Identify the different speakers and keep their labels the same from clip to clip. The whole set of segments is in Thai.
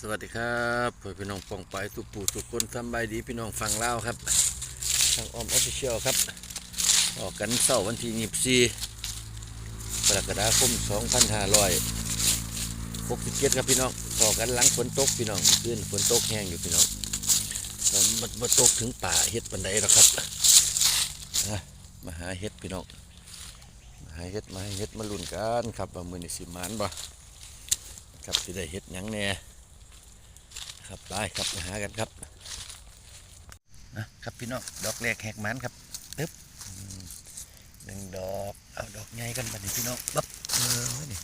Speaker 1: สวัสดีครับเพื่อพี่น้องปองไปสุปูสุคนสำบายดีพี่น้องฟังเล่าครับทางออมออฟฟิเชียลครับ ออกกันเสาร์วันที่ยี่สี่กรกฎาคม2567ครับพี่น้องต่อกันหลังฝนตกพี่น้องขึ้นฝนตกแห้งอยู่พี่น้องมันมาตกถึงป่าเฮ็ดปันไดแล้วครับมาหาเฮ็ดพี่น้องมาหาเฮ็ดมาห้เฮ็ดมาลุ้นกันครับว่ามือนี่สิมานบ่ครับสิได้เฮ็ดยังแน่ ครับไปครับหากันครับนะครับพี่น้องดอกแรกแหกมันครับปึ๊บหนึ่งดอกเอาดอกใหญ่กันบัดนี้พี่น้องปั๊บเออนี่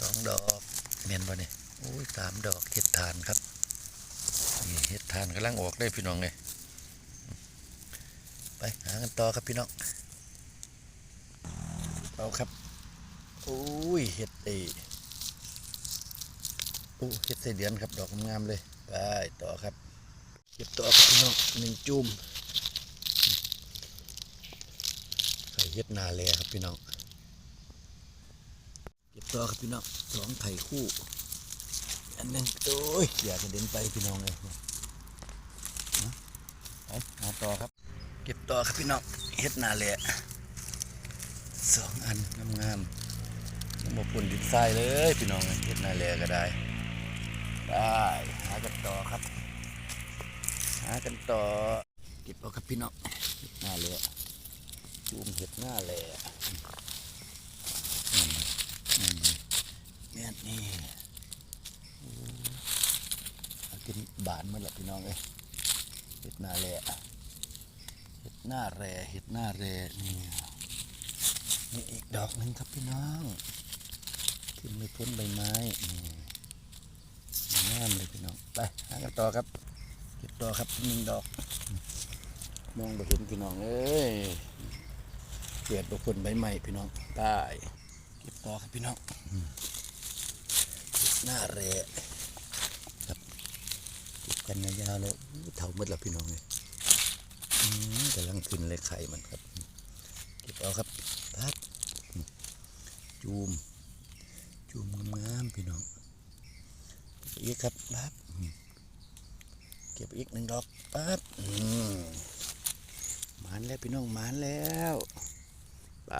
Speaker 1: สองดอกเมียนบ่เนี่ยโอ้ยสามดอกเห็ดทานครับนี่เห็ดทานกำลังออกได้พี่น้องเลยไปหากันต่อครับพี่น้องเอาครับโอ้ยเห็ดเอโอ้เฮ็ดใส่เดือนครับดอกงามเลย ไปต่อครับ เก็บต่อครับพี่น้องหนึ่งจุ่มไข่เฮ็ดนาแลครับพี่น้องเก็บต่อครับพี่น้องสองไข่คู่ อันนึงโอ้ยอย่ากระเด็นไปพี่น้องเลยไปหาต่อครับ เก็บต่อครับพี่น้องเฮ็ดนาแลสองอันงามๆยังบ่ปุ่นดินทรายเลยพี่น้องเฮ็ดนาแลก็ได้ ได้หากันต่อครับ หากันต่อเก็บเอาครับพี่น้องเห็ดหน้าเลยจูมเห็ดหน้าเลยแม่นนี่โอ้เอากินบานมาแล้วพี่น้องเอ้ยเห็ดหน้าแร่เห็ดหน้าแร่เห็ดหน้าแร่นี่นี่อีกดอกหนึ่งครับพี่น้องขึ้นไม่พ้นใบไม้นี่ งามเลยพี่น้องไปหากันต่อครับเก็บต่อครับหนึ่งดอก มองไปเห็นพี่น้องเอ้ยเกิดบุคคลใบใหม่พี่น้องได้เก็บต่อครับพี่น้องหน้าแร่ครับเก็บกันยาวเลยเท่าหมดแล้วพี่น้องเลยกำลังขึ้นเลยไข่มันครับ เก็บเอาครับพัดจูมจูมงามๆพี่น้อง อีกครับปั๊บเก็บอีกหนึ่งดอกปั๊บมหมานแล้วพี่น้องหมานแล้วไป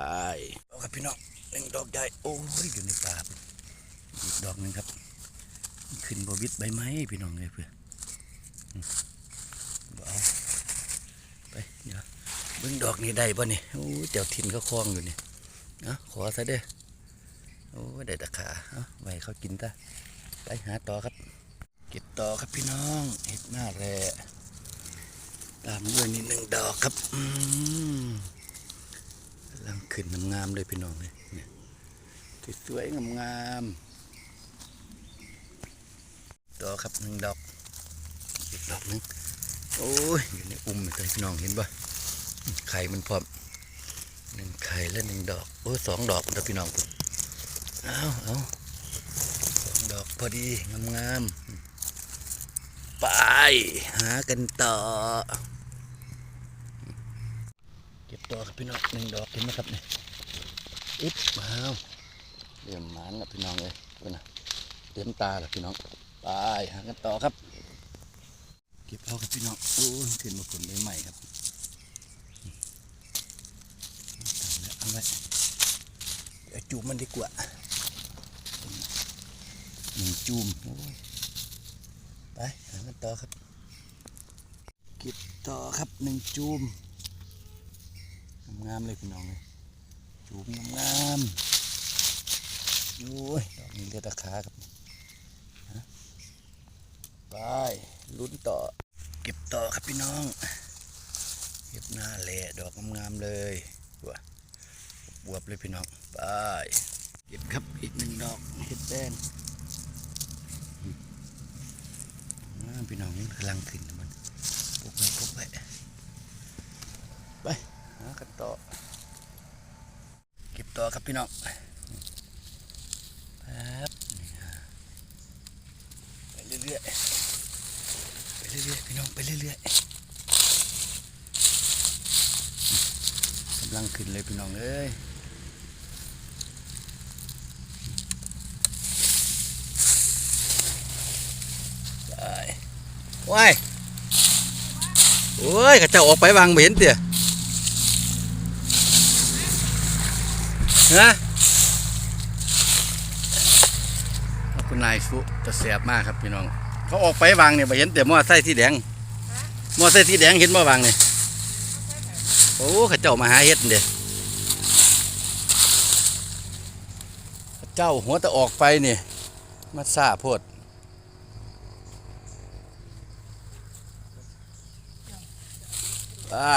Speaker 1: เอาครับพี่น้องหนึ่งดอกใหญ่โอ้ยอยู่ในป่าอีกดอกหนึ่งครับ ขึ้นบวิดใบไม้พี่น้องเลยเพื่ออืมบ่เอาไปเดี๋ยวเบิ่งดอกนี้ได้ป่ะนี่โอ้ยเจ้าถิ่นเขาคล้องอยู่นี่เอะขอซะเด้อโอ้ยได้ตะขาเอาไว้เขากินตา ไปหาต่อครับ เก็บต่อครับพี่น้องเห็ดหน้าแร่ตามด้วยนี่หนึ่งดอกครับอืมกำลังขึ้นงามๆเลยพี่น้องเลยเนี่ยสวยๆงามๆต่อครับหนึ่งดอกอีกดอกหนึงโอ้ยอยู่ในอุ้มเลยพี่น้องเห็นปะไข่มันพร้อมหนึ่งไข่และหนึ่งดอกโอ้สองดอกแล้วพี่น้องเอาเอาสองดอก พอดีงามๆ ไปหากันต่อ เก็บต่อครับพี่น้องหนึ่งดอกเห็นไหมครับเนี่ยอิบว้าวเริ่มหมานแล้วพี่น้องเลยดูนะเต็มตาแล้วพี่น้อง ไปหากันต่อครับ เก็บเอาครับพี่น้องโอ้ขึ้นมาผลใหม่ๆครับเอาไว้เดี๋ยวจูบมันดีกว่า หนึ่งจูมไปหากันต่อครับ เก็บต่อครับหนึ่งจูมงามๆเลยพี่น้องเลยจูมงามๆโอ้ยดอกนี้เลือดตะขาครับไปลุ้นต่อ เก็บต่อครับพี่น้อง เก็บหน้าแหล่ดอกงามๆเลยว้าบวบเลยพี่น้องไปเก็บครับอีกหนึ่งดอกเห็ดแดง อ่า พี่น้องนี่กำลังขึ้นนะมันปุ๊บไปปุ๊บไปไปหากันต่อเก็บต่อครับพี่น้องแป๊บไปเรื่อยๆไปเรื่อยๆพี่น้องไปเรื่อยๆกำลังขึ้นเลยพี่น้องเอ้ย ไป ว้ายโอ้ยข้าเจ้าออกไปวางเห็นเตี่ยนะขอบคุณนายฟุจะแสบมากครับพี่น้อง เขาออกไปวางเนี่ยไม่เห็นแต่มอไซค์ที่แดงมอไซค์ที่แดงเห็นมอวางเนี่ยโอ้ข้าเจ้ามาหาเห็ดเด้ข้าเจ้าหัวแต่ออกไปนี่มาซาโพด ได้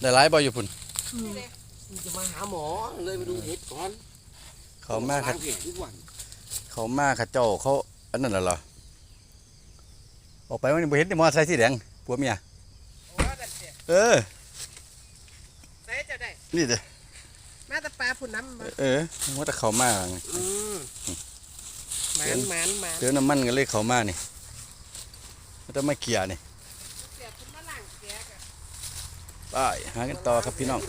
Speaker 1: ได้หลายบ่อยู่พุ่น
Speaker 2: จะมาหาหมอเลยมาดูเห็ดก่อน
Speaker 1: เขามา
Speaker 2: ล้
Speaker 1: ข้า
Speaker 2: เพจทุกวัน
Speaker 1: เขามาข้าเจ้าเขาอันนั้นเหรอออกไปวันนี้บ่เห็นแต่มอไซค์สีแดงผัวเมีย
Speaker 3: โอ้ดันเสีย
Speaker 1: เออ
Speaker 3: ใส่จะได้
Speaker 1: นี่เด้อ
Speaker 3: มาแต่ปลาพุ่นน้ำมา
Speaker 1: เออว่าแต่เขามา
Speaker 3: อืมหมานหมานหมาน
Speaker 1: เติมน้ำมันกันเลยเขามานี่มันจะมาเกี่ยนี่
Speaker 3: เสียพุ่นมาล่างเสีย
Speaker 1: ไปหากันต่อครับพี่น้อง